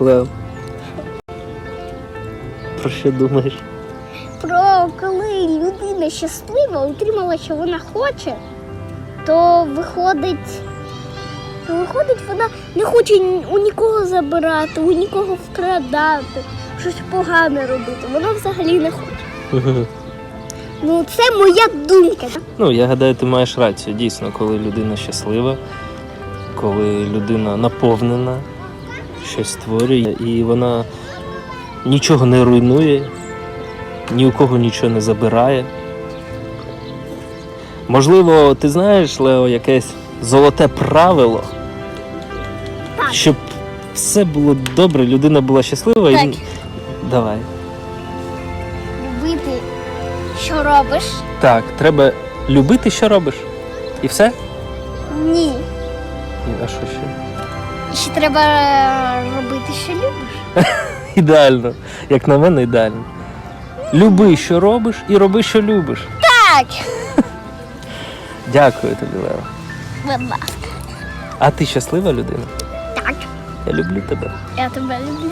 Лео. Про що думаєш? Про коли людина щаслива, отримала, що вона хоче, то виходить, то виходить, вона не хоче у нікого забирати, у нікого вкрадати, щось погане робити. Вона взагалі не хоче. Ну, це моя думка. Ну, я гадаю, ти маєш рацію. Дійсно, коли людина щаслива, коли людина наповнена, щось створює, і вона нічого не руйнує, ні у кого нічого не забирає. Можливо, ти знаєш, Лео, якесь золоте правило, Так. щоб все було добре, людина була щаслива Так. і. Давай. Любити, що робиш? Так, треба любити, що робиш. І все? Ні. І- А що ще? Ще треба робити, що любиш. Ідеально. Як на мене, ідеально. Люби, що робиш, і роби, що любиш. Так. Дякую тобі, Лео. Будь ласка. А ти щаслива людина? Так. Я люблю тебе. Я тебе люблю.